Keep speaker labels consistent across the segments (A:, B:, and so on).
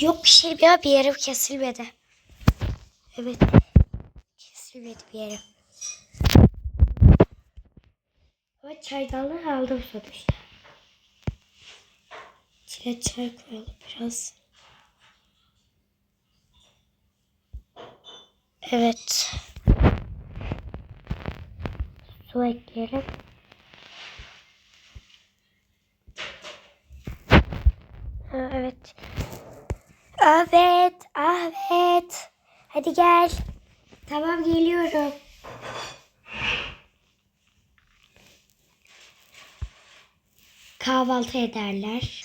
A: Yok bir şey ya bir yerim kesilmedi. Evet. Kesilmedi bir yerim. Ama çaydanlığı aldım sonuçta. İçine çay koyalım biraz. Evet. Su ekleyelim. Evet. Evet, evet. Hadi gel. Tamam geliyorum. Kahvaltı ederler.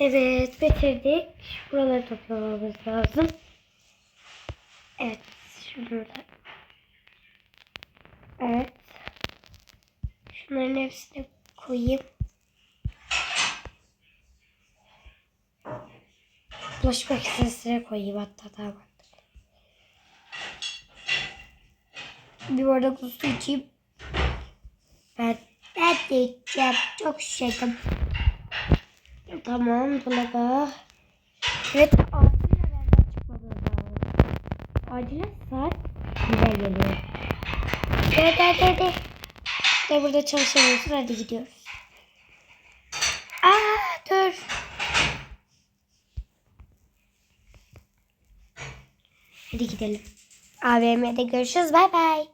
A: Evet bitirdik. Buraları toplamamız lazım. Evet. Şurada. Evet. Şunların hepsini koyayım. Bulaşık makinesine koyayım hatta tamam. Bir bardak su içeyim. Ben, ben de içeceğim. Çok şişedim. Tamam dolaba. Evet acilen evden çıkmamız lazım. Acilen saat güzel geliyor. Evet hadi hadi. De burada çalışamıyorsun hadi gidiyoruz. Aa dur. Hadi gidelim. AVM'de görüşürüz bay bay.